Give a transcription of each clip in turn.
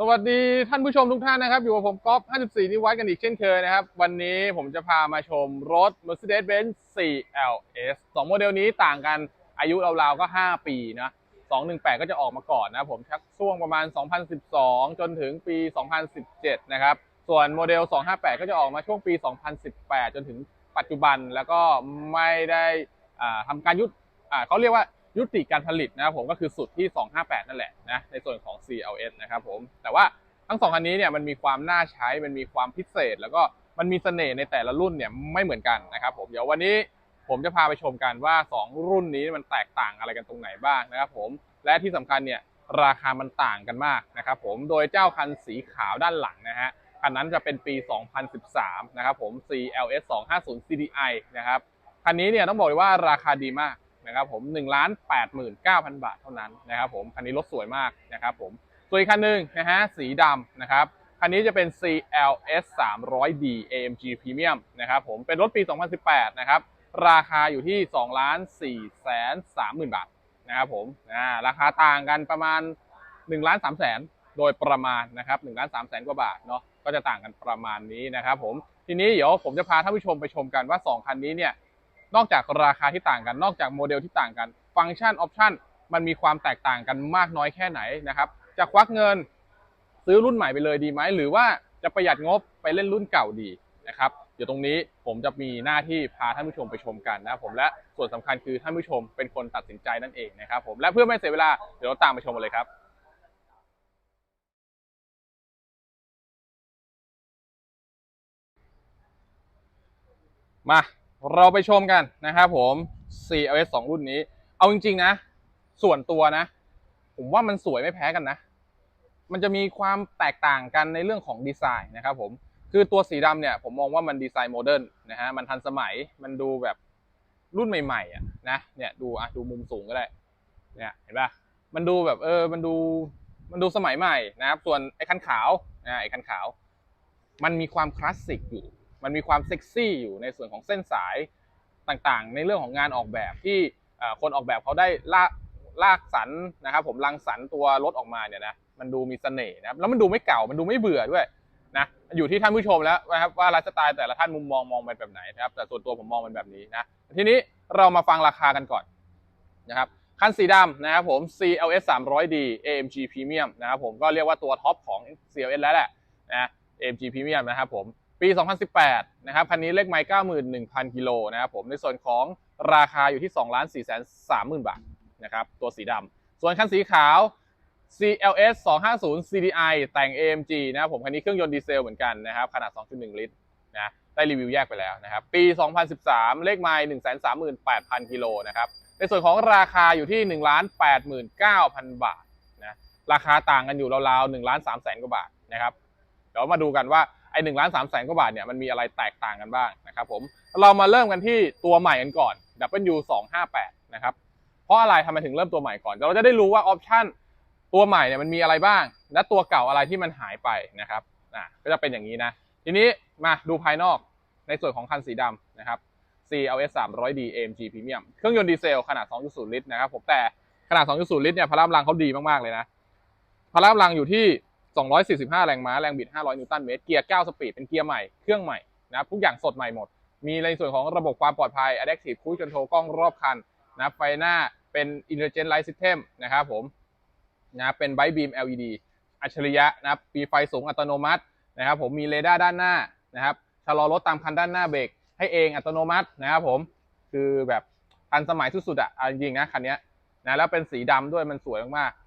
สวัสดีท่านผู้ชมทุกท่านนะครับ อยู่กับผมก๊อฟ54 นิวัฒกันอีกเช่นเคยนะครับ วันนี้ผมจะพามาชมรถ Mercedes-Benz CLS สองโมเดลนี้ต่างกันอายุราวๆก็ 5 ปีนะ 218 ก็จะออกมาก่อนนะผมชักช่วงประมาณ 2012 จนถึงปี 2017 นะครับ ส่วนโมเดล 258 ก็จะออกมาช่วงปี 2018 จนถึงปัจจุบันแล้วก็ไม่ได้ทำการยุดเขาเรียกว่า ยุติการผลิตนะครับผมก็คือสุดที่ 258 นั่นแหละนะในส่วนของ CLS นะครับผมแต่ว่าทั้งสองคันนี้เนี่ยมันมีความน่าใช้มันมีความพิเศษ แล้วก็มันมีเสน่ห์ในแต่ละรุ่นเนี่ยไม่เหมือนกันนะครับผมเดี๋ยววันนี้ผมจะพาไปชมกันว่า 2 รุ่นนี้มันแตกต่างอะไรกันตรงไหนบ้างนะครับผมและที่สำคัญเนี่ยราคามันต่างกันมากนะครับผมโดยเจ้าคันสีขาวด้านหลังนะฮะคันนั้นจะเป็นปี 2013 นะครับผม CLS 250 CDI นะครับคันนี้เนี่ยต้องบอกเลยว่าราคาดีมาก นะครับผม1ล้าน89,000บาทเท่านั้นนะครับผมคันนี้รถสวยมากนะครับผมส่วนอีกคันหนึ่งนะฮะสีดำนะครับคันนี้จะเป็น CLS 300D AMG Premium นะครับผมเป็นรถปี 2018 นะครับราคาอยู่ที่2ล้าน4แสน30,000บาทนะครับผมอ่าราคาต่างกันประมาณ1ล้าน3แสนโดยประมาณนะครับ1ล้าน3แสนกว่าบาทเนาะก็จะต่างกันประมาณนี้นะครับผมทีนี้เดี๋ยวผมจะพาท่านผู้ชมไปชมกันว่า 2 คันนี้เนี่ย นอกจากราคาที่ต่างกัน นอกจากโมเดลที่ต่างกัน ฟังก์ชันออปชันมันมีความแตกต่างกันมากน้อยแค่ไหนนะครับ จะควักเงินซื้อรุ่นใหม่ไปเลยดีไหม หรือว่าจะประหยัดงบไปเล่นรุ่นเก่าดีนะครับ เดี๋ยวตรงนี้ผมจะมีหน้าที่พาท่านผู้ชมไปชมกันนะผมและส่วนสำคัญคือท่านผู้ชมเป็นคนตัดสินใจนั่นเองนะครับผมและเพื่อไม่เสียเวลาเดี๋ยวเราตามไปชมกันเลยครับมา เราไปชมกันนะครับผม CLS 2 รุ่นนี้ เอาจริง ๆ นะ ส่วนตัวนะ ผมว่ามันสวยไม่แพ้กันนะ มันจะมีความแตกต่างกันในเรื่องของดีไซน์นะครับผมคือตัวสีดำเนี่ยผมมองว่ามันดีไซน์โมเดิร์นนะฮะมันทันสมัยมันดูแบบรุ่นใหม่ๆอะนะเนี่ยดูอะดูมุมสูงก็ได้เนี่ยเห็นปะมันดูแบบเออมันดูมันดูสมัยใหม่นะครับ ส่วนไอ้คันขาวนะไอ้คันขาว มันมีความคลาสสิกอยู่ มันมีความเซ็กซี่อยู่ในส่วนของเส้นสายต่างๆ ในเรื่องของงานออกแบบที่คนออกแบบเขาได้ลากลากสรรนะครับผมรังสรรค์ตัวรถออกมาเนี่ยนะมันดูมีเสน่ห์นะครับแล้วมันดูไม่เก่ามันดูไม่เบื่อด้วยนะอยู่ที่ท่านผู้ชมแล้วนะครับว่าไลฟ์สไตล์แต่ละท่านมุมมองมองเป็นแบบไหนนะครับแต่ส่วนตัวผมมองเป็นแบบนี้นะทีนี้เรามาฟังราคากันก่อนนะครับคันสีดำนะครับผม CLS 300D AMG Premium นะครับผมก็เรียกว่าตัวท็อปของ CLS แล้วแหละนะ AMG Premium นะครับผม ปี 2018 นะครับคันนี้เลขไมล์91,000 กิโลนะครับผมในส่วนของราคาอยู่ที่2ล้าน4แสน30,000 บาทนะครับตัวสีดำส่วนคันสีขาว CLS 250 CDI แต่ง AMG นะครับผมคันนี้เครื่องยนต์ดีเซลเหมือนกันนะครับขนาด 2.1 ลิตรนะได้รีวิวแยกไปแล้วนะครับปี 2013 เลขไมล์138,000 กิโลนะครับในส่วนของราคาอยู่ที่1ล้าน89,000 บาทนะราคาต่างกันอยู่ราวๆ1ล้าน3แสนกว่าบาทนะครับเดี๋ยวมาดูกันว่า ไอหนึ่งล้านสามแสนกว่าบาทเนี่ยมันมีอะไรแตกต่างกันบ้างนะครับผมเรามาเริ่มกันที่ตัวใหม่กันก่อน W 2 5 8นะครับเพราะอะไรทำไมถึงเริ่มตัวใหม่ก่อนเดี๋ยวเราจะได้รู้ว่าออปชั่นตัวใหม่เนี่ยมันมีอะไรบ้าง และตัวเก่าอะไรที่มันหายไปนะครับอะก็จะเป็นอย่างนี้นะ ทีนี้มาดูภายนอกในส่วนของคันสีดำนะครับ CLS 300D AMG Premium เครื่องยนต์ดีเซลขนาด 2.0 ลิตรนะครับผมแต่ขนาด 2.0 ลิตรเนี่ยพละกำลังเขาดีมากๆเลยนะพละกำลังอยู่ที่ 245 แรงม้า แรงบิด 500 นิวตันเมตร เกียร์ 9 สปีด เป็นเกียร์ใหม่ เครื่องใหม่นะครับ ทุกอย่างสดใหม่หมด มีในส่วนของระบบความปลอดภัย Adaptive Cruise Control กล้องรอบคันนะไฟหน้าเป็น Intelligent Light System นะครับผมนะเป็น Bright Beam LED อัจฉริยะนะครับมีไฟสูงอัตโนมัตินะครับผม มีเรดาร์ด้านหน้านะครับชะลอรถตามคันด้านหน้าเบรกให้เองอัตโนมัตินะครับผม คือแบบทันสมัยสุดๆอะจริงๆนะคันนี้นะแล้วเป็นสีดำด้วยมันสวยมากๆ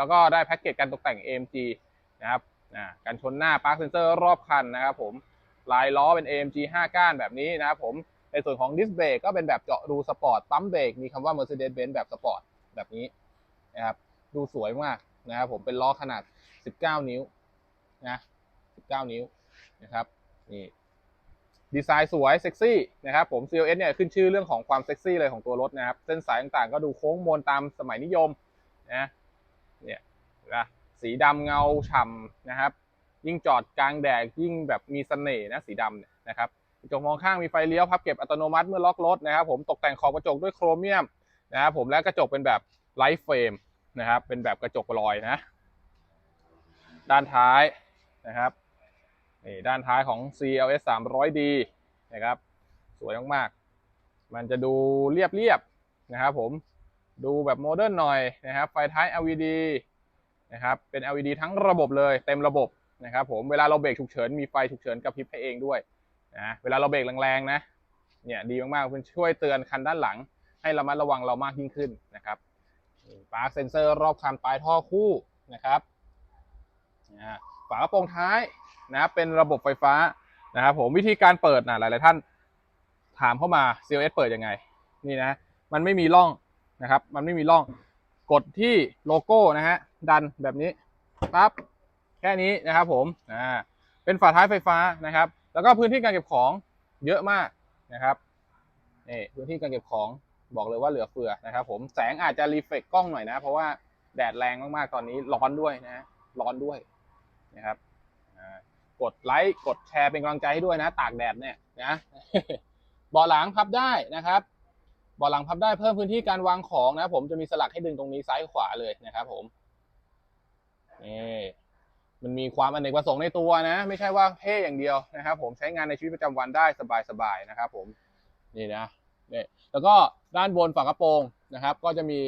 แล้วก็ได้แพ็กเกจการตกแต่ง AMG นะครับอ่ากันชนหน้าปาร์คเซนเซอร์รอบคันนะครับผมลายล้อเป็น AMG 5 ก้านแบบนี้นะครับผมในส่วนของดิสเบรกก็เป็นแบบเจาะรูสปอร์ตปั๊มเบรกมีคำว่า Mercedes-Benz แบบสปอร์ตแบบนี้นะครับดูสวยมากนะครับผมเป็นล้อขนาด 19 นิ้วนะ19 นิ้วนะครับนี่ดีไซน์สวยเซ็กซี่นะครับผม CLS เนี่ยขึ้นชื่อเรื่องของความเซ็กซี่เลยของตัวรถนะครับ เส้นสายต่างๆ ก็ดูโค้งมนตามสมัยนิยมนะ นะสีดำเงาฉ่ำนะครับ ยิ่งจอดกลางแดดยิ่งแบบมีเสน่ห์นะสีดำเนี่ยนะครับกระจกมองข้างมีไฟเลี้ยวพับเก็บอัตโนมัติเมื่อล็อกรถนะครับ ผมตกแต่งขอบกระจกด้วยโครเมียมนะครับผมและกระจกเป็นแบบไลท์เฟรมนะครับเป็นแบบกระจกลอยนะ ด้านท้ายนะครับนี่ด้านท้ายของ CLS 300D นะครับ สวยมากๆ มันจะดูเรียบๆนะครับผมดูแบบโมเดิร์นหน่อยนะครับไฟท้าย LED นะครับเป็น LED ทั้งระบบเลยเต็มระบบนะครับผมเวลาเราเบรกฉุกเฉินมีไฟฉุกเฉินกระพริบให้เองด้วยนะเวลาเราเบรกแรงๆนะเนี่ยดีมากๆมันช่วยเตือนคันด้านหลัง ให้ระมัดระวังเรามากยิ่งขึ้นนะครับปาร์คเซนเซอร์รอบคันปลายท่อคู่นะครับฝากระโปรงท้ายนะครับเป็นระบบไฟฟ้านะครับผมวิธีการเปิดนะหลายๆท่านถามเข้ามา CLS เปิดยังไงนี่นะมันไม่มีร่องนะครับ มันไม่มีร่องกดที่โลโก้นะฮะ ดันแบบนี้ปั๊บแค่นี้นะครับผมอ่าเป็นฝาท้ายไฟฟ้านะครับ แล้วก็พื้นที่การเก็บของเยอะมากนะครับนี่พื้นที่การเก็บของบอกเลยว่าเหลือเฟือนะครับ ผมแสงอาจจะรีเฟกกล้องหน่อยนะ เพราะว่าแดดแรงมากๆตอนนี้ร้อนด้วยนะร้อนด้วยนะครับอ่ากดไลค์กดแชร์เป็นกำลังใจให้ด้วยนะ ตากแดดเนี่ยนะเบาะหลังพับได้นะครับเบาะหลังพับได้เพิ่มพื้นที่การวางของนะ ผมจะมีสลักให้ดึงตรงนี้ซ้ายขวาเลยนะครับ ผม นี่มันมีความอเนกประสงค์ในตัวนะ ไม่ใช่ว่าเท่อย่างเดียวนะครับ ผมใช้งานในชีวิตประจำวันได้สบายๆนะครับ ผมนี่นะนี่แล้วก็ด้านบนฝากระโปรงนะครับ ก็จะมี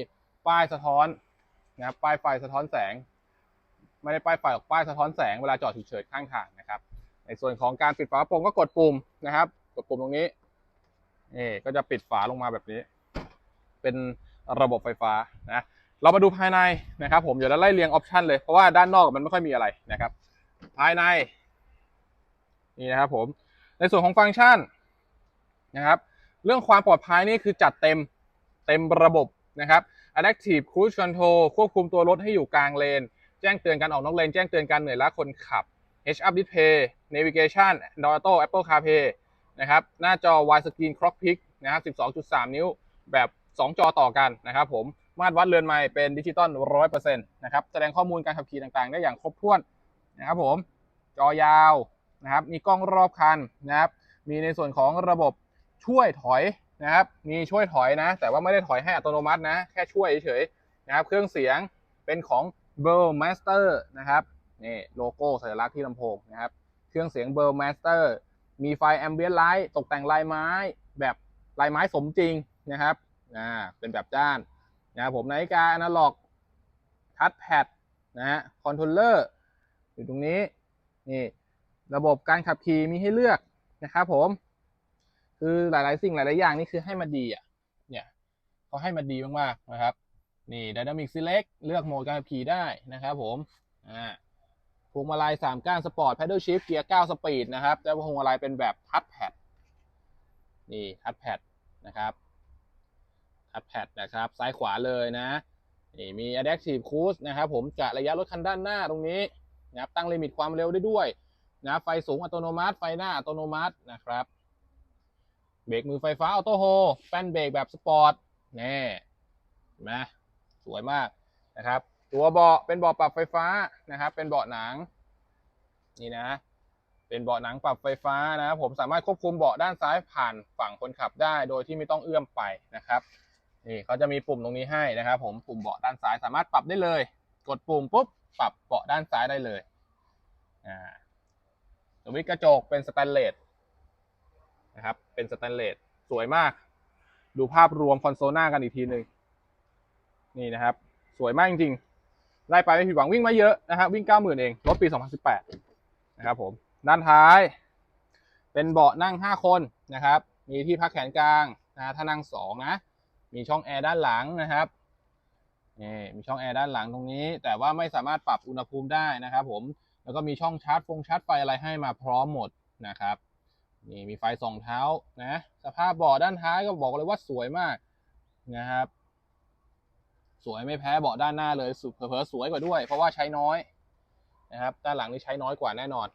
ป้ายสะท้อนนะครับป้ายไฟสะท้อนแสง ไม่ได้ป้ายไฟหรอกป้ายสะท้อนแสงเวลาจอดฉุกเฉินข้างทางนะครับ ในส่วนของการปิดฝากระโปรงก็กดปุ่มนะครับ กดปุ่มตรงนี้นี่ก็จะปิดฝาลงมาแบบนี้ เป็นระบบไฟฟ้านะ เรามาดูภายในนะครับผมเดี๋ยวเราไล่เรียงออปชันเลยเพราะว่าด้านนอกมันไม่ค่อยมีอะไรนะครับ ภายในนี่นะครับผมในส่วนของฟังก์ชันนะครับ เรื่องความปลอดภัยนี่คือจัดเต็มเต็มระบบนะครับ Adaptive Cruise Control ควบคุมตัวรถให้อยู่กลางเลน แจ้งเตือนการออกนอกเลน แจ้งเตือนการเหนื่อยล้าคนขับ Head Up Display Navigation Android Auto Apple CarPlay นะครับ หน้าจอ Wide Screen Cockpit นะครับ 12.3 นิ้วแบบ 2 จอต่อกันนะครับผม มาตรวัดเรือนไม้เป็นดิจิตอล100%นต์นะครับแสดงข้อมูลการขับขี่ต่างๆ ได้อย่างครบถ้วนนะครับผมจอยาวนะครับมีกล้องรอบคันนะครับมีในส่วนของระบบช่วยถอยนะครับมีช่วยถอยนะ แต่ว่าไม่ได้ถอยให้อัตโนมัตินะ แค่ช่วยเฉยๆนะครับเครื่องเสียงเป็นของ b e r l Master นะครับนี่โลโก้สัญลักษณ์ที่ลำโพงนะครับเครื่องเสียง b e r l Master มีไฟ Ambient Light ตกแต่งลายไม้แบบลายไม้สมจริงนะครับอ่าเป็นแบบด้าน นะครับผมนาฬิกาอนาล็อกทัชแพดนะฮะคอนโทรลเลอร์อยู่ตรงนี้นี่ระบบการขับขี่มีให้เลือกนะครับผม คือหลาย ๆ สิ่งหลาย ๆ อย่างนี่คือให้มาดีอะเนี่ยเขาให้มาดีมาก ๆ นะครับนี่ Dynamic Select เลือกโหมดการขับขี่ได้นะครับผมอ่าพวงมาลัยสามก้านสปอร์ต Paddle Shift เกียร์9สปีดนะครับแต่พวงมาลัยเป็นแบบทัชแพดนี่ทัชแพดนะครับ ทัชแพดนะครับ ซ้ายขวาเลยนะ นี่มี Adaptive Cruise นะครับผมกะระยะรถคันด้านหน้าตรงนี้นะครับตั้งลิมิตความเร็วได้ด้วยนะไฟสูงอัตโนมัติ ไฟหน้าอัตโนมัตินะครับเบรกมือไฟฟ้าออโต้โฮแป้นเบรกแบบสปอร์ตนี่เห็นไหมสวยมากนะครับ ตัวเบาะเป็นเบาะปรับไฟฟ้านะครับ เป็นเบาะหนัง นี่นะ เป็นเบาะหนังปรับไฟฟ้านะครับผมสามารถควบคุมเบาะด้านซ้ายผ่านฝั่งคนขับได้ โดยที่ไม่ต้องเอื้อมไปนะครับ นี่เขาจะมีปุ่มตรงนี้ให้นะครับผมปุ่มเบาะด้านซ้ายสามารถปรับได้เลย กดปุ่มปุ๊บปรับเบาะด้านซ้ายได้เลยอ่าสวิตช์กระจกเป็นสแตนเลสนะครับเป็นสแตนเลสสวยมาก ดูภาพรวมคอนโซลหน้ากันอีกทีหนึ่งนี่นะครับ สวยมากจริงๆไล่ไปไม่ผิดหวังวิ่งมาเยอะนะครับวิ่ง 90,000 เอง รถปี 2018 นะครับผม ด้านท้าย เป็นเบาะนั่ง 5 คนนะครับ มีที่พักแขนกลางนะถ้านั่ง 2 นะ มีช่องแอร์ด้านหลังนะครับนี่มีช่องแอร์ด้านหลังตรงนี้ แต่ว่าไม่สามารถปรับอุณหภูมิได้นะครับผมแล้วก็มีช่องชาร์จฟงชาร์จไฟอะไรให้มาพร้อมหมดนะครับนี่มีไฟส่องเท้านะสภาพเบาะด้านท้ายก็บอกเลยว่าสวยมากนะครับ สวยไม่แพ้เบาะด้านหน้าเลยสุดเผลอสวยกว่าด้วย เพราะว่าใช้น้อยนะครับ ด้านหลังนี่ใช้น้อยกว่าแน่นอน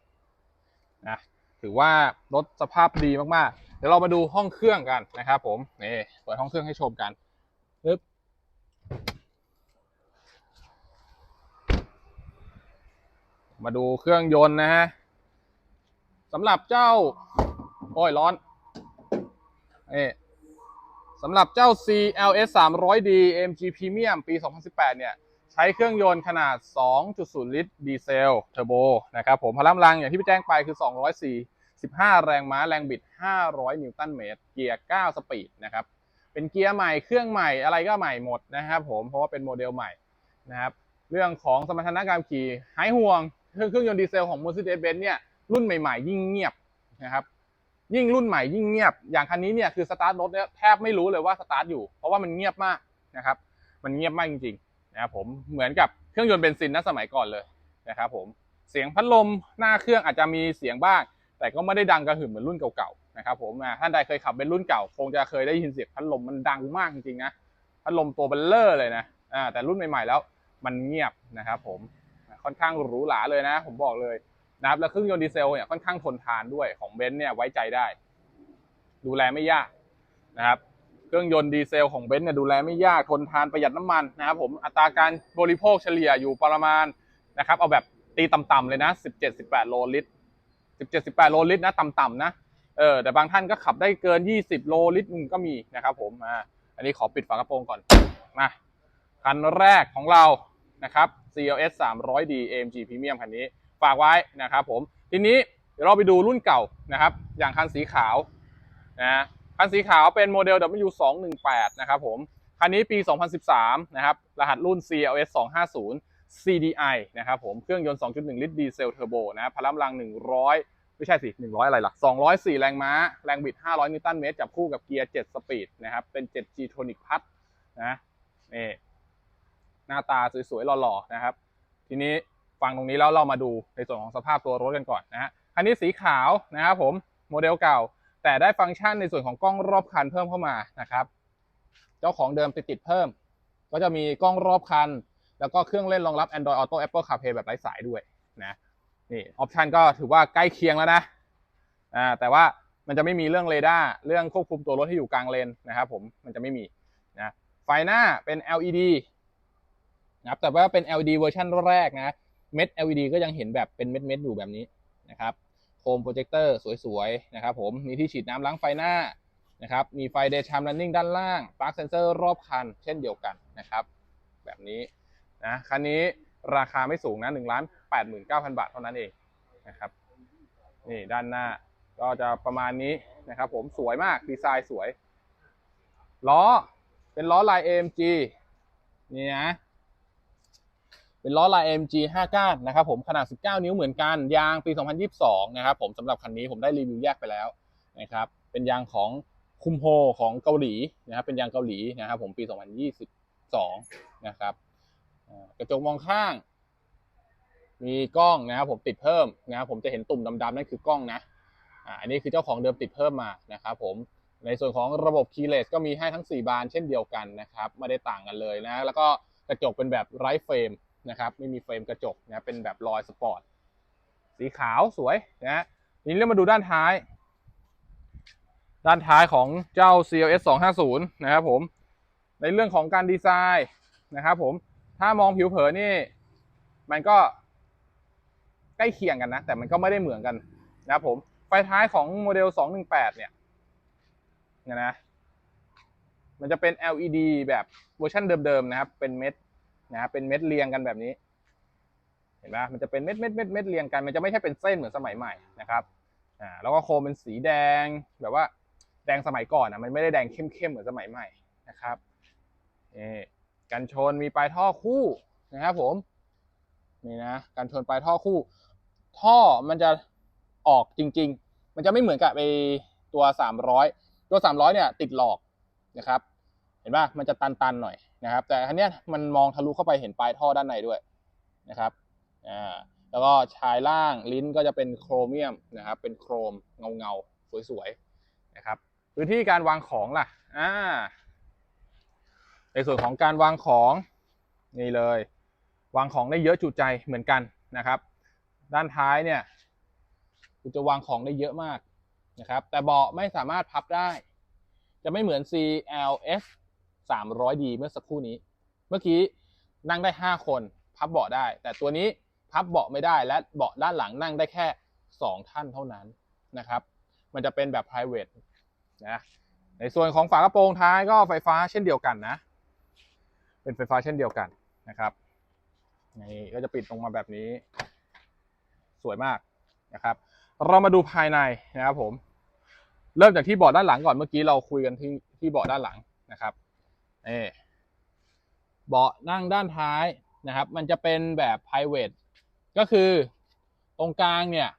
นะถือว่ารถสภาพดีมากๆ เดี๋ยวเรามาดูห้องเครื่องกันนะครับผมนี่เปิดห้องเครื่องให้ชมกันปึ๊บมาดูเครื่องยนต์นะฮะสำหรับเจ้า โอ้ยร้อนนี่สำหรับเจ้า CLS 300D AMG Premium ปี 2018 เนี่ย ใช้เครื่องยนต์ขนาด 2.0 ลิตรดีเซลเทอร์โบนะครับผมพลังลังอย่างที่พี่แจ้งไปคือ 245แรงม้าแรงบิด 500 นิวตันเมตร เกียร์ 9 สปีดนะครับ เป็นเกียร์ใหม่ เครื่องใหม่ อะไรก็ใหม่หมดนะครับผม เพราะว่าเป็นโมเดลใหม่นะครับ เรื่องของสมรรถนะการขี่หายห่วงคืองเครื่องยนต์ดีเซลของ Mercedes-Benz เนี่ย รุ่นใหม่ๆ ยิ่งเงียบนะครับ ยิ่งรุ่นใหม่ยิ่งเงียบ อย่างคันนี้เนี่ยคือสตาร์ทรถเนี่ยแทบไม่รู้เลยว่าสตาร์ทอยู่ เพราะว่ามันเงียบมากนะครับ มันเงียบมากจริงๆนะครับผม เหมือนกับเครื่องยนต์เบนซินนะสมัยก่อนเลยนะครับผม เสียงพัดลมหน้าเครื่องอาจจะมีเสียงบ้าง แต่ก็ไม่ได้ดังกระหึ่มเหมือนรุ่นเก่าๆนะครับผมท่านใดเคยขับเป็นรุ่นเก่า คงจะเคยได้ยินเสียงพัดลมมันดังมากจริงๆนะพัดลมตัวเบลเลอร์เลยนะแต่รุ่นใหม่ๆแล้วมันเงียบนะครับผมค่อนข้างหรูหราเลยนะ ผมบอกเลยนะครับแล้วเครื่องยนต์ดีเซลเนี่ยค่อนข้างทนทานด้วยของเบนซ์เนี่ยไว้ใจได้ ดูแลไม่ยากนะครับเครื่องยนต์ดีเซลของเบนซ์เนี่ยดูแลไม่ยากทนทานประหยัดน้ำมันนะครับผมอัตราการบริโภคเฉลี่ยอยู่ประมาณนะครับเอาแบบตีต่ำๆเลยนะ 17-18 โลลิตร 17-18 โลลิตรนะต่ำๆนะเออแต่บางท่านก็ขับได้เกิน 20 โลลิตรก็มีนะครับผมอ่าอันนี้ขอปิดฝากระโปรงก่อนมาคันแรกของเรานะครับ CLS 300D AMG Premium คันนี้ฝากไว้นะครับผมทีนี้เดี๋ยวเราไปดูรุ่นเก่านะครับ อย่างคันสีขาวนะคันสีขาวเป็นโมเดล W218 นะครับผมคันนี้ปี 2013 นะครับ รหัสรุ่น CLS 250 CDI นะครับผมเครื่องยนต์ 2.1 ลิตรดีเซลเทอร์โบนะพลังกำลัง 100 ไม่ใช่สิ 100 อะไรล่ะ 204 แรงม้า แรงบิด 500 นิวตันเมตร จับคู่กับเกียร์ 7 สปีดนะครับ เป็น 7G Tonic Plus นะนี่หน้าตาสวยๆ หล่อๆ นะครับ ทีนี้ฟังตรงนี้แล้วเรามาดูในส่วนของสภาพตัวรถกันก่อนนะฮะคันนี้สีขาวนะครับผมโมเดลเก่า แต่ได้ฟังก์ชันในส่วนของกล้องรอบคันเพิ่มเข้ามานะครับ เจ้าของเดิมติดติดเพิ่ม ก็จะมีกล้องรอบคัน แล้วก็เครื่องเล่นรองรับ Android Auto Apple CarPlay แบบไร้สายด้วยนะนี่ออปชันก็ถือว่าใกล้เคียงแล้วนะอ่าแต่ว่ามันจะไม่มีเรื่องเรดาร์เรื่องควบคุมตัวรถที่อยู่กลางเลนนะครับผมมันจะไม่มีนะไฟหน้าเป็น LED นะครับแต่ว่าเป็น LED เวอร์ชันแรกนะเม็ด LED ก็ยังเห็นแบบเป็นเม็ดๆอยู่แบบนี้นะครับโฮมโปรเจคเตอร์สวยๆนะครับผมมีที่ฉีดน้ำล้างไฟหน้านะครับมีไฟเดย์ชาม r ันนิ่งด้านล่างปลั๊กเซนเซอร์รอบคัน เช่นเดียวกันนะครับ แบบนี้ นะคันนี้ราคาไม่สูงนะ1ล้าน89,000บาทเท่านั้นเองนะครับนี่ด้านหน้าก็จะประมาณนี้นะครับผมสวยมากดีไซน์สวย ล้อเป็นล้อลาย AMG นี่นะเป็นล้อลาย AMG 5 ก้านนะครับผมขนาด 19 นิ้วเหมือนกัน ยางปี 2022 นะครับผมสำหรับคันนี้ผมได้รีวิวแยกไปแล้วนะครับเป็นยางของคุมโฮของเกาหลีนะครับเป็นยางเกาหลีนะครับผมปี 2022 นะครับ กระจกมองข้าง มีกล้องนะครับผมติดเพิ่มนะครับผมจะเห็นตุ่มดำๆนั่นคือกล้องนะอันนี้คือเจ้าของเดิมติดเพิ่มมานะครับผมในส่วนของระบบคีย์เลสก็มีให้ทั้ง 4 บานเช่นเดียวกันนะครับไม่ได้ต่างกันเลยนะแล้วก็กระจกเป็นแบบไร้เฟรมนะครับไม่มีเฟรมกระจกนะเป็นแบบลอยสปอร์ตสีขาวสวยนะทีนี้เรามาดูด้านท้าย ด้านท้ายของเจ้า CLS 250 นะครับผม ในเรื่องของการดีไซน์นะครับผม ถ้ามองผิวเผินนี่ มันก็ใกล้เคียงกันนะ แต่มันก็ไม่ได้เหมือนกันนะครับผม ไฟท้ายของโมเดล 218 เนี่ยเนี่ยนะ มันจะเป็น LED แบบเวอร์ชันเดิมๆนะครับ เป็นเม็ดนะครับเป็นเม็ดเรียงกันแบบนี้ เห็นไหมมันจะเป็นเม็ดเม็ดเม็ดเม็ดเรียงกัน มันจะไม่ใช่เป็นเส้นเหมือนสมัยใหม่นะครับ อ่า แล้วก็โคมเป็นสีแดงแบบว่าแดงสมัยก่อนอะ มันไม่ได้แดงเข้มๆเหมือนสมัยใหม่นะครับนี่ กันชนมีปลายท่อคู่นะครับผมนี่นะกันชนปลายท่อคู่ ท่อมันจะออกจริง ๆ มันจะไม่เหมือนกับไอตัว 300 ตัว 300เนี่ยติดหลอกนะครับ เห็นป่ะมันจะตันๆหน่อยนะครับ แต่อันเนี้ยมันมองทะลุเข้าไปเห็นปลายท่อด้านในด้วยนะครับอ่าแล้วก็ชายล่างลิ้นก็จะเป็นโครเมียมนะครับ เป็นโครมเงาๆสวยๆนะครับ พื้นที่การวางของล่ะอ่า ในส่วนของการวางของนี่เลย วางของได้เยอะจุใจเหมือนกันนะครับ ด้านท้ายเนี่ยคุณจะวางของได้เยอะมากนะครับ แต่เบาะไม่สามารถพับได้ จะไม่เหมือน CLS 300D เมื่อสักครู่นี้ เมื่อกี้นั่งได้ 5 คน พับเบาะได้ แต่ตัวนี้พับเบาะไม่ได้และเบาะด้านหลังนั่งได้แค่ 2 ท่านเท่านั้นนะครับ มันจะเป็นแบบ private นะในส่วนของฝากระโปรงท้ายก็ไฟฟ้าเช่นเดียวกันนะ เป็นไฟฟ้าเช่นเดียวกันนะครับนี่ก็จะปิดลงมาแบบนี้ สวยมากนะครับ เรามาดูภายในนะครับผม เริ่มจากที่เบาะด้านหลังก่อนเมื่อกี้เราคุยกันที่ที่เบาะด้านหลังนะครับเอเบาะนั่งด้านท้ายนะครับ มันจะเป็นแบบ private ก็คือตรงกลางเนี่ย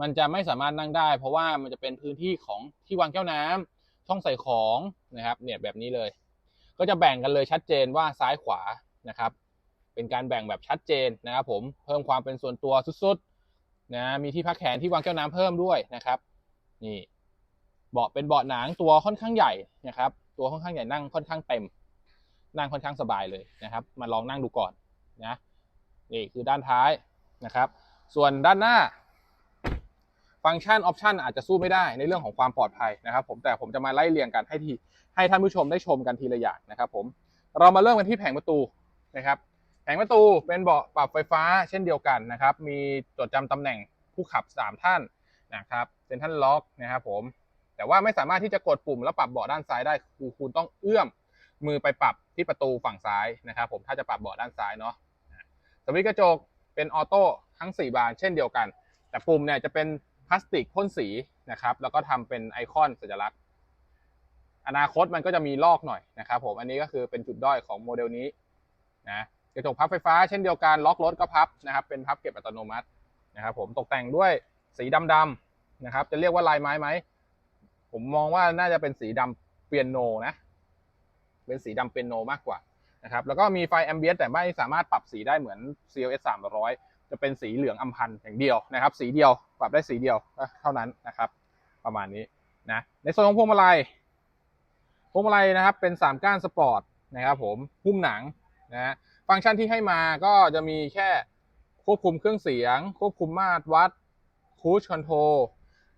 มันจะไม่สามารถนั่งได้ เพราะว่ามันจะเป็นพื้นที่ของที่วางแก้วน้ำช่องใส่ของนะครับ เนี่ยแบบนี้เลย ก็จะแบ่งกันเลยชัดเจนว่าซ้ายขวานะครับ เป็นการแบ่งแบบชัดเจนนะครับ ผมเพิ่มความเป็นส่วนตัวสุดๆนะมีที่พักแขนที่วางแก้วน้ำเพิ่มด้วยนะครับนี่เบาะเป็นเบาะหนังตัวค่อนข้างใหญ่นะครับ ตัวค่อนข้างใหญ่นั่งค่อนข้างเต็ม นั่งค่อนข้างสบายเลยนะครับ มาลองนั่งดูก่อนนะนี่คือด้านท้ายนะครับ ส่วนด้านหน้า ฟังก์ชันออปชันอาจจะสู้ไม่ได้ในเรื่องของความปลอดภัยนะครับผมแต่ผมจะมาไล่เรียงกันให้ทีให้ท่านผู้ชมได้ชมกันทีละอย่างนะครับผมเรามาเริ่มกันที่แผงประตูนะครับแผงประตูเป็นเบาะปรับไฟฟ้าเช่นเดียวกันนะครับมีจดจำตำแหน่งผู้ขับ 3 ท่านนะครับเซ็นทรัลล็อกนะครับผมแต่ว่าไม่สามารถที่จะกดปุ่มแล้วปรับเบาะด้านซ้ายได้คือคุณต้องเอื้อมมือไปปรับที่ประตูฝั่งซ้ายนะครับผมถ้าจะปรับเบาะด้านซ้ายเนาะสวิตช์กระจกเป็นออโต้ทั้ง 4 บานเช่นเดียวกัน แต่ปุ่มเนี่ยจะเป็น พลาสติกพ่นสีนะครับ แล้วก็ทำเป็นไอคอนสัญลักษณ์ อนาคตมันก็จะมีลอกหน่อยนะครับผมอันนี้ก็คือเป็นจุดด้อยของโมเดลนี้นะกระจกพับไฟฟ้าเช่นเดียวกันล็อกรถก็พับนะครับ เป็นพับเก็บอัตโนมัตินะครับ ผมตกแต่งด้วยสีดำๆนะครับ จะเรียกว่าลายไม้ไหมผมมองว่าน่าจะเป็นสีดำเปียโนนะ เป็นสีดำเปียโนมากกว่านะครับ แล้วก็มีไฟแอมเบียนแต่ไม่สามารถปรับสีได้เหมือน CLS 300 จะเป็นสีเหลืองอำพันธ์อย่างเดียวนะครับ สีเดียวปรับได้สีเดียวเท่านั้นนะครับ ประมาณนี้นะในส่วนของพวงมาลัยพวงมาลัยนะครับเป็น 3 ก้านสปอร์ตนะครับผมหุ้มหนังนะฮะฟังก์ชันที่ให้มาก็จะมีแค่ควบคุมเครื่องเสียง ควบคุมมาตรวัดคูชคอนโทร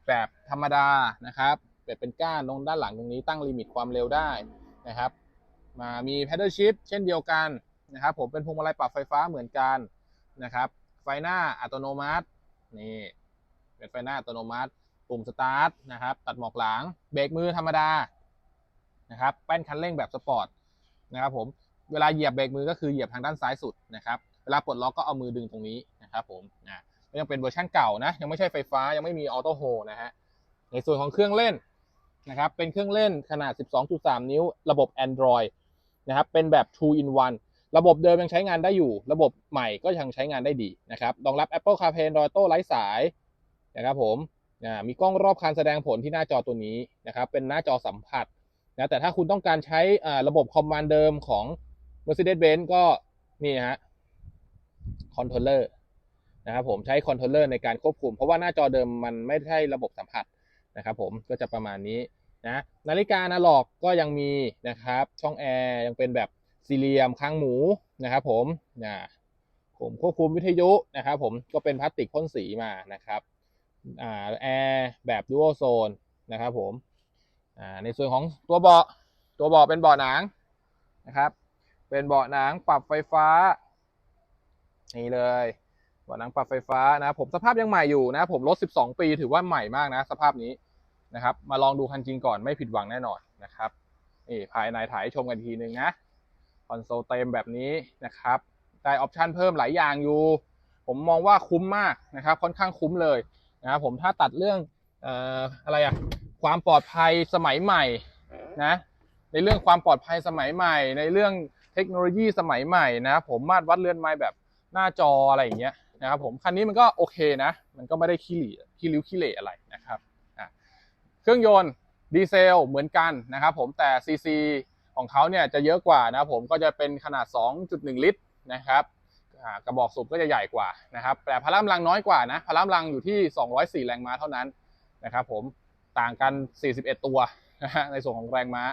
แบบธรรมดานะครับแบบเป็นก้านตรงด้านหลังตรงนี้ตั้งลิมิตความเร็วได้นะครับมามี paddle shift เช่นเดียวกันนะครับผมเป็นพวงมาลัยปรับไฟฟ้าเหมือนกันนะครับ ไฟหน้าอัตโนมัตินี่เป็นไฟหน้าอัตโนมัติ ปุ่มสตาร์ทนะครับ ตัดหมอกหลัง เบรกมือธรรมดานะครับแป้นคันเร่งแบบสปอร์ตนะครับผมเวลาเหยียบเบรกมือก็คือเหยียบทางด้านซ้ายสุดนะครับเวลาปลดล็อกก็เอามือดึงตรงนี้นะครับผมนะก็ยังเป็นเวอร์ชันเก่านะยังไม่ใช่ไฟฟ้ายังไม่มีออโต้โฮนะฮะในส่วนของเครื่องเล่นนะครับเป็นเครื่องเล่นขนาด 12.3 นิ้ว ระบบ Android นะครับเป็นแบบ 2 in 1 ระบบเดิมยังใช้งานได้อยู่ ระบบใหม่ก็ยังใช้งานได้ดีนะครับรองรับ Apple CarPlay Android Auto ไร้สายนะครับผมมีกล้องรอบคันแสดงผลที่หน้าจอตัวนี้นะครับ เป็นหน้าจอสัมผัสนะแต่ถ้าคุณต้องการใช้ระบบคอมมานด์เดิมของ Mercedes-Benz ก็นี่ฮะคอนโทรลเลอร์นะครับผมใช้คอนโทรลเลอร์ในการควบคุม เพราะว่าหน้าจอเดิมมันไม่ใช่ระบบสัมผัสนะครับผมก็จะประมาณนี้นะนาฬิกาอนาล็อกก็ยังมีนะครับช่องแอร์ยังเป็นแบบ สี่เหลี่ยมค้างหมูนะครับผมนะผมควบคุมวิทยุนะครับผมก็เป็นพลาสติกพ่นสีมานะครับอ่าแอร์แบบดู a l โซนนะครับผมอ่าในส่วนของตัวเบาะตัวเบาะเป็นเบาะหนังนะครับ เป็นเบาะหนังปรับไฟฟ้านี่เลยเบาะหนังปรับไฟฟ้านะผมสภาพยังใหม่อยู่นะผมรถ12 ปีถือว่าใหม่มากนะสภาพนี้นะครับ มาลองดูคันจริงก่อนไม่ผิดหวังแน่นอนนะครับนี่ภายในถ่ายให้ชมกันทีนึงนะ อนโซลเต็มแบบนี้นะครับ ได้ออปชันเพิ่มหลายอย่างอยู่ ผมมองว่าคุ้มมากนะครับ ค่อนข้างคุ้มเลยนะครับผมถ้าตัดเรื่องอออะไรอะความปลอดภัยสมัยใหม่นะในเรื่องความปลอดภัยสมัยใหม่ ในเรื่องเทคโนโลยีสมัยใหม่นะผมมาตรวัดเลื่อนไม้แบบหน้าจออะไรอย่างเงี้ยนะครับผมคันนี้มันก็โอเคนะ มันก็ไม่ได้ขี้หลีขี้ริ้วขี้เหร่อะไรนะครับเครื่องยนต์ดีเซลเหมือนกันนะครับผมแต่ซีซี ของเขาเนี่ยจะเยอะกว่านะผมก็จะเป็นขนาด 2.1 ลิตรนะครับกระบอกสูบก็จะใหญ่กว่านะครับแต่พละกำลังน้อยกว่านะพละกำลังอยู่ที่ 204 แรงม้าเท่านั้นนะครับผมต่างกัน 41 ตัวนะในส่วนของแรงม้า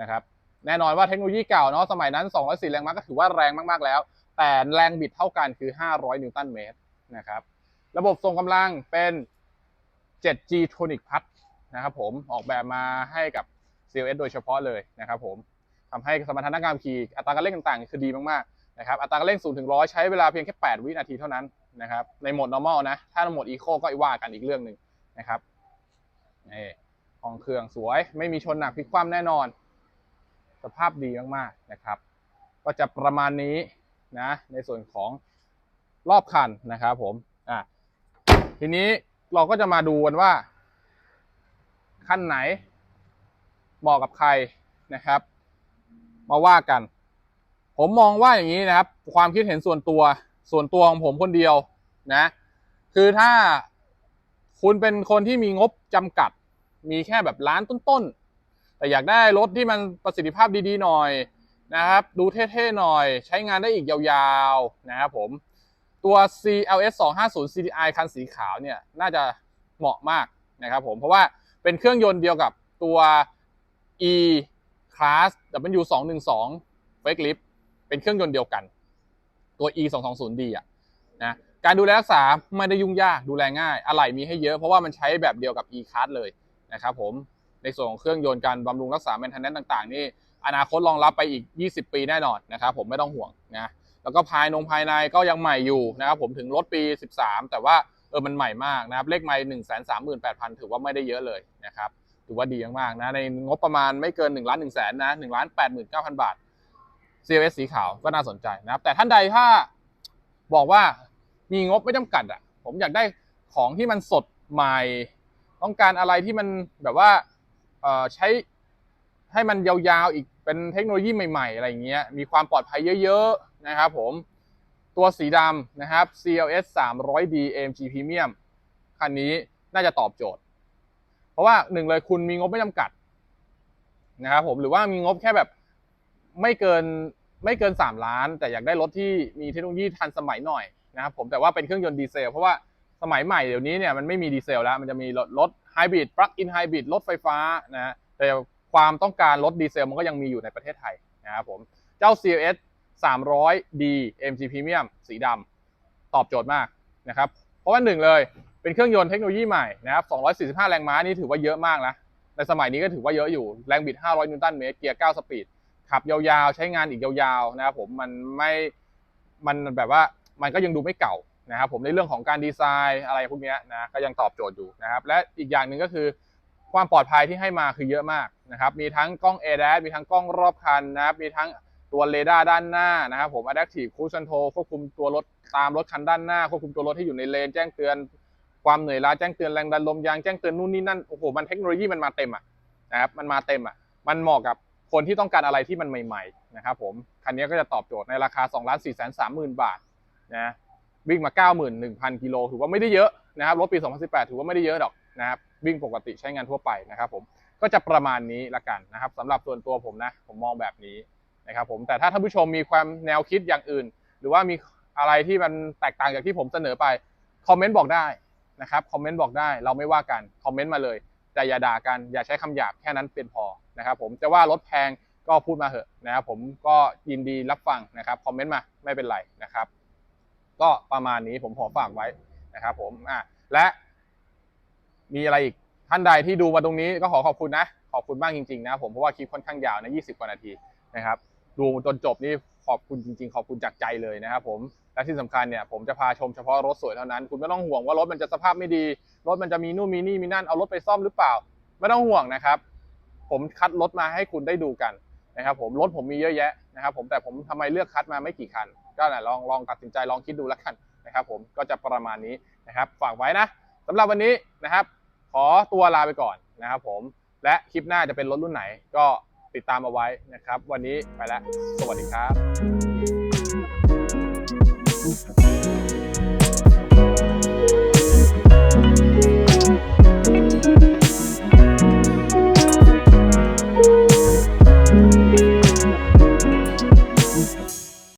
นะครับแน่นอนว่าเทคโนโลยีเก่าเนาะสมัยนั้น 204 แรงม้าก็ถือว่าแรงมากๆแล้ว แต่แรงบิดเท่ากันคือ 500 นิวตันเมตรนะครับระบบส่งกำลังเป็น 7G Tonic Plus นะครับผมออกแบบมาให้กับ CLS โดยเฉพาะเลยนะครับผม ทำให้สมรรถนะการขี่อัตราการเร่งต่างๆ คือดีมากๆนะครับอัตราการเร่ง0ถึง100 ใช้เวลาเพียงแค่ 8 วินาทีเท่านั้นนะครับในโหมด normal นะ ถ้าในโหมด eco ก็อีกว่ากันอีกเรื่องหนึ่งนะครับนี่ห้องเครื่องสวยไม่มีชนหนักพลิกคว่ำแน่นอน สภาพดีมากๆนะครับ ก็จะประมาณนี้นะในส่วนของรอบคันนะครับผมอะทีนี้เราก็จะมาดูกันว่าคันไหนเหมาะกับใครนะครับ มาว่ากัน ผมมองว่าอย่างนี้นะครับ ความคิดเห็นส่วนตัวส่วนตัวของผมคนเดียวนะ คือถ้าคุณเป็นคนที่มีงบจำกัด มีแค่แบบล้านต้นๆ แต่อยากได้รถที่มันประสิทธิภาพดีๆหน่อยนะครับ ดูเท่ๆหน่อย ใช้งานได้อีกยาวๆนะครับผมตัว CLS 250 CDI คันสีขาวเนี่ย น่าจะเหมาะมากนะครับผม เพราะว่าเป็นเครื่องยนต์เดียวกับตัว E Class W 2 1 2 Fake Lift เป็นเครื่องยนต์เดียวกัน ตัว E 2 2 0 D อะนะการดูแลรักษาไม่ได้ยุ่งยากดูแลง่าย อะไหล่มีให้เยอะเพราะว่ามันใช้แบบเดียวกับ E Class เลยนะครับผมในส่วนของเครื่องยนต์การบำรุงรักษา maintenance ต่างๆ นี่อนาคตรองรับไปอีก 20 ปีแน่นอนนะครับผมไม่ต้องห่วงนะแล้วก็ภายนงภายในก็ยังใหม่อยู่นะครับผมถึงรถปี 13 แต่ว่าเออมันใหม่มากนะครับเลขไม่ 1 3 8 0 0 0 ถือว่าไม่ได้เยอะเลยนะครับ ถือว่าดีมากๆนะในงบประมาณไม่เกิน1ล้าน1แสนนะ1ล้าน89,000บาท CLS สีขาวก็น่าสนใจนะครับแต่ท่านใดถ้าบอกว่ามีงบไม่จำกัดอะผมอยากได้ของที่มันสดใหม่ ต้องการอะไรที่มันแบบว่าใช้ให้มันยาวๆอีกเป็นเทคโนโลยีใหม่ๆ อะไรเงี้ยมีความปลอดภัยเยอะๆนะครับผมตัวสีดำนะครับ CLS 300D AMG Premium คันนี้น่าจะตอบโจทย์ เพราะว่าหนึ่งเลยคุณมีงบไม่จำกัดนะครับผมหรือว่ามีงบแค่แบบไม่เกินไม่เกิน 3 ล้าน แต่อยากได้รถที่มีเทคโนโลยีทันสมัยหน่อยนะครับผมแต่ว่าเป็นเครื่องยนต์ดีเซลเพราะว่าสมัยใหม่เดี๋ยวนี้เนี่ยมันไม่มีดีเซลแล้ว มันจะมีรถรถไฮบริดปลั๊กอินไฮบริดรถไฟฟ้านะแต่ความต้องการรถดีเซลมันก็ยังมีอยู่ในประเทศไทยนะครับผมเจ้า CLS 300D MG Premium สีดำตอบโจทย์มากนะครับเพราะว่าหนึ่งเลย เป็นเครื่องยนต์เทคโนโลยีใหม่นะครับ 245 แรงม้านี่ถือว่าเยอะมากนะ ในสมัยนี้ก็ถือว่าเยอะอยู่ แรงบิด 500 นิวตันเมตร เกียร์ 9 สปีด ขับยาวๆ ใช้งานอีกยาวๆ นะครับผม มันไม่ มันแบบว่า มันก็ยังดูไม่เก่านะครับผม ในเรื่องของการดีไซน์อะไรพวกนี้นะ ก็ยังตอบโจทย์อยู่นะครับ และอีกอย่างหนึ่งก็คือ ความปลอดภัยที่ให้มาคือเยอะมากนะครับ มีทั้งกล้อง a d a s มีทั้งกล้องรอบคันนะครับ มีทั้งตัวเรดาร์ด้านหน้านะครับผม Adaptive Cruise Control ควบคุมตัวรถตามรถคันด้านหน้า ควบคุมตัวรถที่อยู่ในเลนแจ้งเตือน ความเหนื่อยล้าแจ้งเตือนแรงดันลมยางแจ้งเตือนนู่นนี่นั่นโอ้โหมันเทคโนโลยีมันมาเต็มอะนะครับมันมาเต็มอะมันเหมาะกับคนที่ต้องการอะไรที่มันใหม่ๆนะครับผมคันนี้ก็จะตอบโจทย์ในราคา 2 4 3 0 0 0 0 บาทนะวิ่งมา 91,000 กิโลถือว่าไม่ได้เยอะนะครับรถปี 2018 ถือว่าไม่ได้เยอะดอกนะครับวิ่งปกติใช้งานทั่วไปนะครับผมก็จะประมาณนี้ละกันนะครับสำหรับส่วนตัวผมนะผมมองแบบนี้นะครับผมแต่ถ้าท่านผู้ชมมีความแนวคิดอย่างอื่น หรือว่ามีอะไรที่มันแตกต่างจากที่ผมเสนอไปคอมเมนต์บอกได้ นะครับคอมเมนต์บอกได้เราไม่ว่ากันคอมเมนต์มาเลย แต่อย่าด่ากันอย่าใช้คำหยาบแค่นั้นเป็นพอนะครับผมจะว่ารถแพงก็พูดมาเถอะนะครับผมก็ยินดีรับฟังนะครับคอมเมนต์มาไม่เป็นไรนะครับ ก็ประมาณนี้ผมขอฝากไว้นะครับ ผมอะและมีอะไรอีกท่านใดที่ดูมาตรงนี้ก็ขอขอบคุณนะ ขอบคุณมากจริงๆนะผมเพราะว่าคลิปค่อนข้างยาวนะ20 กว่านาทีนะครับ ดูจนจบนี่ ขอบคุณจริงๆ ขอบคุณจากใจเลยนะครับผม และที่สำคัญเนี่ยผมจะพาชมเฉพาะรถสวยเท่านั้น คุณไม่ต้องห่วงว่ารถมันจะสภาพไม่ดี รถมันจะมีนู่นมีนี่มีนั่น เอารถไปซ่อมหรือเปล่า ไม่ต้องห่วงนะครับ ผมคัดรถมาให้คุณได้ดูกันนะครับผม รถผมมีเยอะแยะนะครับผม แต่ผมทำไมเลือกคัดมาไม่กี่คัน ก็นะลองลองตัดสินใจลองคิดดูแล้วกันนะครับผม ก็จะประมาณนี้นะครับ ฝากไว้นะสำหรับวันนี้นะครับ ขอตัวลาไปก่อนนะครับผม และคลิปหน้าจะเป็นรถรุ่นไหนก็ ติดตามเอาไว้นะครับ วันนี้ไปแล้ว สวัสดีครับ